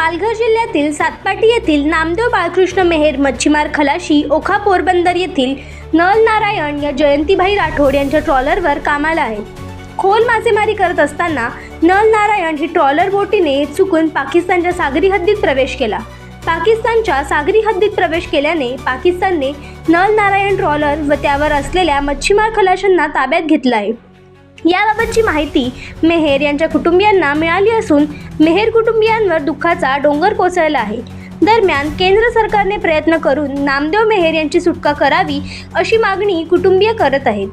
पालघर जिल्ह्यातील सातपाटी येथील नामदेव बाळकृष्ण मेहेर मच्छीमार खलाशी ओखा पोरबंदर येथील नल नारायण या जयंतीभाई राठोड यांच्या ट्रॉलरवर कामाला आहेत खोल मासेमारी करत असताना नल नारायण ही ट्रॉलर बोटीने चुकून पाकिस्तानच्या सागरी हद्दीत प्रवेश केला. पाकिस्तानच्या सागरी हद्दीत प्रवेश केल्याने पाकिस्तानने नल नारायण ट्रॉलर व त्यावर असलेल्या मच्छीमार खलाशांना ताब्यात घेतलं आहे. याबाबतची माहिती मेहेर यांच्या कुटुंबियांना मिळाली असून मेहेर कुटुंबियांवर दुःखाचा डोंगर कोसळला आहे. दरम्यान केंद्र सरकारने प्रयत्न करून नामदेव मेहेर यांची सुटका करावी अशी मागणी कुटुंबीय करत आहेत.